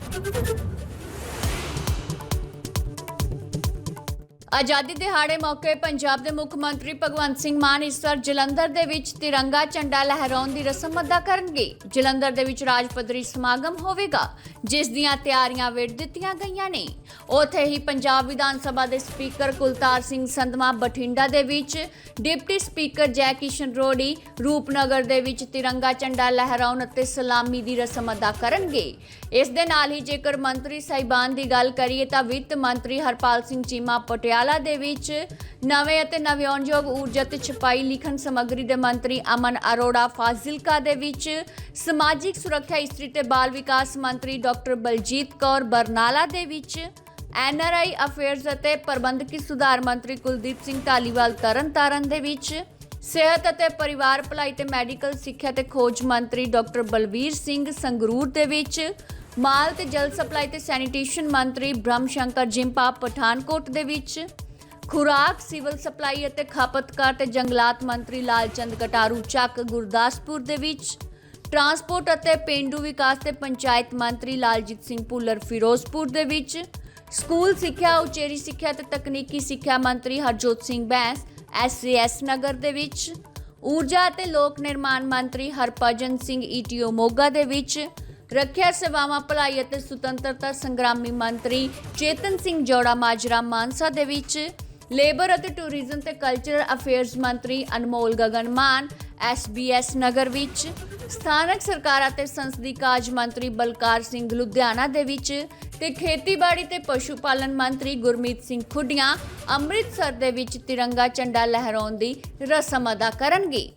Thank you. ਆਜ਼ਾਦੀ ਦਿਹਾੜੇ ਮੌਕੇ ਪੰਜਾਬ ਦੇ ਮੁੱਖ ਮੰਤਰੀ ਭਗਵੰਤ ਸਿੰਘ ਮਾਨ ਇਸ ਵਾਰ ਜਲੰਧਰ ਦੇ ਵਿੱਚ ਤਿਰੰਗਾ ਝੰਡਾ ਲਹਿਰਾਉਣ ਦੀ ਰਸਮ ਅਦਾ ਕਰਨਗੇ। ਜਲੰਧਰ ਦੇ ਵਿੱਚ ਰਾਜ ਪੱਧਰੀ ਸਮਾਗਮ ਹੋਵੇਗਾ, ਜਿਸ ਦੀਆਂ ਤਿਆਰੀਆਂ ਵਿੱਢ ਦਿੱਤੀਆਂ ਗਈਆਂ ਨੇ। ਉੱਥੇ ਹੀ ਪੰਜਾਬ ਵਿਧਾਨ ਸਭਾ ਦੇ ਸਪੀਕਰ ਕੁਲਤਾਰ ਸਿੰਘ ਸੰਧਮਾ ਬਠਿੰਡਾ ਦੇ ਵਿੱਚ ਡਿਪਟੀ ਸਪੀਕਰ ਜੈ ਕਿਸ਼ਨ ਰੋੜੀ ਰੂਪਨਗਰ ਦੇ ਵਿੱਚ ਤਿਰੰਗਾ ਝੰਡਾ ਲਹਿਰਾਉਣ ਅਤੇ ਸਲਾਮੀ ਦੀ ਰਸਮ ਅਦਾ ਕਰਨਗੇ। ਇਸ ਦੇ ਨਾਲ ਹੀ ਜੇਕਰ ਮੰਤਰੀ ਸਾਹਿਬਾਨ ਦੀ ਗੱਲ ਕਰੀਏ ਤਾਂ ਵਿੱਤ ਮੰਤਰੀ ਹਰਪਾਲ ਸਿੰਘ ਚੀਮਾ ਪਟਿਆਲਾ ਦੇ ਵਿੱਚ ਨਵੇਂ ਅਤੇ ਨਵਿਆਉਣਯੋਗ ਊਰਜਾ ਤੇ ਛਪਾਈ ਲਿਖਣ ਸਮੱਗਰੀ ਦੇ ਮੰਤਰੀ ਅਮਨ ਅਰੋੜਾ, ਫਾਜ਼ਿਲਕਾ ਦੇ ਵਿੱਚ ਸਮਾਜਿਕ ਸੁਰੱਖਿਆ ਇਸਤਰੀ ਤੇ ਬਾਲ ਵਿਕਾਸ ਮੰਤਰੀ ਡਾਕਟਰ ਬਲਜੀਤ ਕੌਰ, ਬਰਨਾਲਾ ਦੇ ਵਿੱਚ ਐਨਆਰਆਈ ਅਫੇਅਰਸ ਅਤੇ ਪ੍ਰਬੰਧਕੀ ਸੁਧਾਰ ਮੰਤਰੀ ਕੁਲਦੀਪ ਸਿੰਘ ਢਾਲੀਵਾਲ ਤਰਨਤਾਰਨ ਦੇ ਵਿੱਚ ਸਿਹਤ ਅਤੇ ਪਰਿਵਾਰ ਭਲਾਈ ਤੇ ਮੈਡੀਕਲ ਸਿੱਖਿਆ ਤੇ ਖੋਜ ਮੰਤਰੀ ਡਾਕਟਰ ਬਲਵੀਰ ਸਿੰਘ ਸੰਗਰੂਰ ਦੇ ਵਿੱਚ ਮਾਲ ਤੇ ਜਲ ਸਪਲਾਈ ਤੇ ਸੈਨੀਟੇਸ਼ਨ ਮੰਤਰੀ ਬ੍ਰਹਮ ਸ਼ੰਕਰ ਜਿੰਪਾ ਪਠਾਨਕੋਟ ਦੇ ਵਿੱਚ ਖੁਰਾਕ, ਸਿਵਲ ਸਪਲਾਈ ਅਤੇ ਖਪਤਕਾਰ ਤੇ ਜੰਗਲਾਤ ਮੰਤਰੀ ਲਾਲਚੰਦ ਕਟਾਰੂ ਚੱਕ ਗੁਰਦਾਸਪੁਰ ਦੇ ਵਿੱਚ। ਟਰਾਂਸਪੋਰਟ ਅਤੇ ਪੇਂਡੂ ਵਿਕਾਸ ਤੇ ਪੰਚਾਇਤ ਮੰਤਰੀ ਲਾਲਜੀਤ ਸਿੰਘ ਭੁੱਲਰ ਫਿਰੋਜ਼ਪੁਰ ਦੇ ਵਿੱਚ। ਸਕੂਲ ਸਿੱਖਿਆ, ਉਚੇਰੀ ਸਿੱਖਿਆ ਤੇ ਤਕਨੀਕੀ ਸਿੱਖਿਆ ਮੰਤਰੀ ਹਰਜੋਤ ਸਿੰਘ ਬੈਂਸ ਐਸਸੀਐਸ ਨਗਰ ਦੇ ਵਿੱਚ। ਊਰਜਾ ਅਤੇ ਲੋਕ ਨਿਰਮਾਣ ਮੰਤਰੀ ਹਰਭਜਨ ਸਿੰਘ ਈਟੀਓ ਮੋਗਾ ਦੇ ਵਿੱਚ। ਰੱਖਿਆ ਸੇਵਾਵਾਂ, ਭਲਾਈ ਅਤੇ ਸੁਤੰਤਰਤਾ ਸੰਗਰਾਮੀ ਮੰਤਰੀ ਚੇਤਨ ਸਿੰਘ ਜੋੜਾ ਮਾਜਰਾ ਮਾਨਸਾ ਦੇ ਵਿੱਚ ਲੇਬਰ ਅਤੇ ਟੂਰਿਜ਼ਮ ਤੇ ਕਲਚਰਲ ਅਫੇਅਰਸ ਮੰਤਰੀ ਅਨਮੋਲ ਗਗਨ ਮਾਨ ਐਸਬੀਐਸ ਨਗਰ ਵਿੱਚ ਸਥਾਨਕ ਸਰਕਾਰਾਂ ਅਤੇ ਸੰਸਦੀ ਕਾਜ ਮੰਤਰੀ ਬਲਕਾਰ ਸਿੰਘ ਲੁਧਿਆਣਾ ਦੇ ਵਿੱਚ ਤੇ ਖੇਤੀਬਾੜੀ ਤੇ ਪਸ਼ੂ ਪਾਲਨ ਮੰਤਰੀ ਗੁਰਮੀਤ ਸਿੰਘ ਖੁੱਡੀਆਂ ਅੰਮ੍ਰਿਤਸਰ ਦੇ ਵਿੱਚ ਤਿਰੰਗਾ ਝੰਡਾ ਲਹਿਰਾਉਣ ਦੀ ਰਸਮ ਅਦਾ ਕਰਨਗੇ।